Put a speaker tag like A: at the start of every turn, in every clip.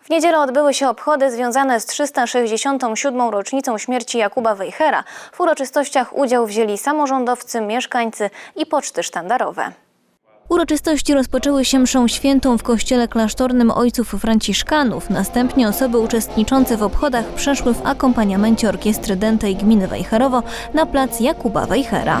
A: W niedzielę odbyły się obchody związane z 367. rocznicą śmierci Jakuba Wejhera. W uroczystościach udział wzięli samorządowcy, mieszkańcy i poczty sztandarowe. Uroczystości rozpoczęły się mszą świętą w kościele klasztornym ojców franciszkanów. Następnie osoby uczestniczące w obchodach przeszły w akompaniamencie orkiestry dętej gminy Wejherowo na plac Jakuba Wejhera.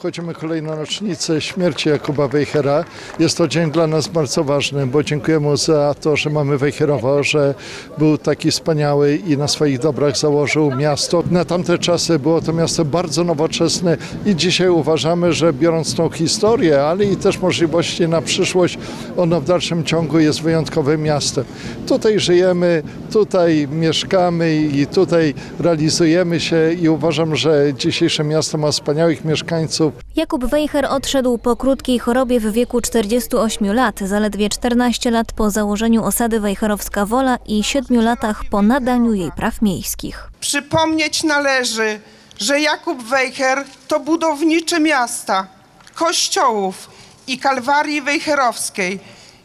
B: Obchodzimy kolejną rocznicę śmierci Jakuba Wejhera. Jest to dzień dla nas bardzo ważny, bo dziękujemy za to, że mamy Wejherowo, że był taki wspaniały i na swoich dobrach założył miasto. Na tamte czasy było to miasto bardzo nowoczesne i dzisiaj uważamy, że biorąc tą historię, ale i też możliwości na przyszłość, ono w dalszym ciągu jest wyjątkowym miastem. Tutaj żyjemy, tutaj mieszkamy i tutaj realizujemy się i uważam, że dzisiejsze miasto ma wspaniałych mieszkańców.
A: Jakub Wejher odszedł po krótkiej chorobie w wieku 48 lat, zaledwie 14 lat po założeniu osady Wejherowska Wola i 7 latach po nadaniu jej praw miejskich.
C: Przypomnieć należy, że Jakub Wejher to budowniczy miasta, kościołów i kalwarii wejherowskiej,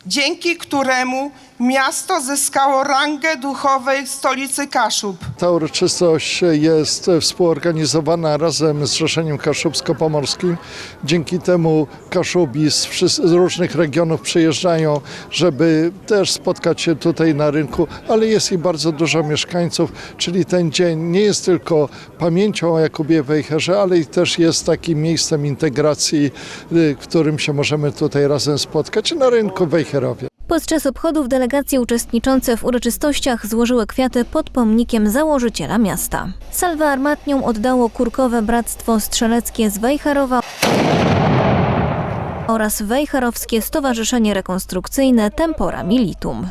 C: dzięki któremu miasto zyskało rangę duchowej stolicy Kaszub.
B: Ta uroczystość jest współorganizowana razem z Zrzeszeniem Kaszubsko-Pomorskim. Dzięki temu Kaszubi z, z różnych regionów przyjeżdżają, żeby też spotkać się tutaj na rynku, ale jest i bardzo dużo mieszkańców, czyli ten dzień nie jest tylko pamięcią o Jakubie Wejherze, ale i też jest takim miejscem integracji, y, w którym się możemy tutaj razem spotkać na rynku Wejherowie.
A: Podczas obchodów delegacje uczestniczące w uroczystościach złożyły kwiaty pod pomnikiem założyciela miasta. Salwę armatnią oddało Kurkowe Bractwo Strzeleckie z Wejherowa oraz Wejherowskie Stowarzyszenie Rekonstrukcyjne Tempora Militum.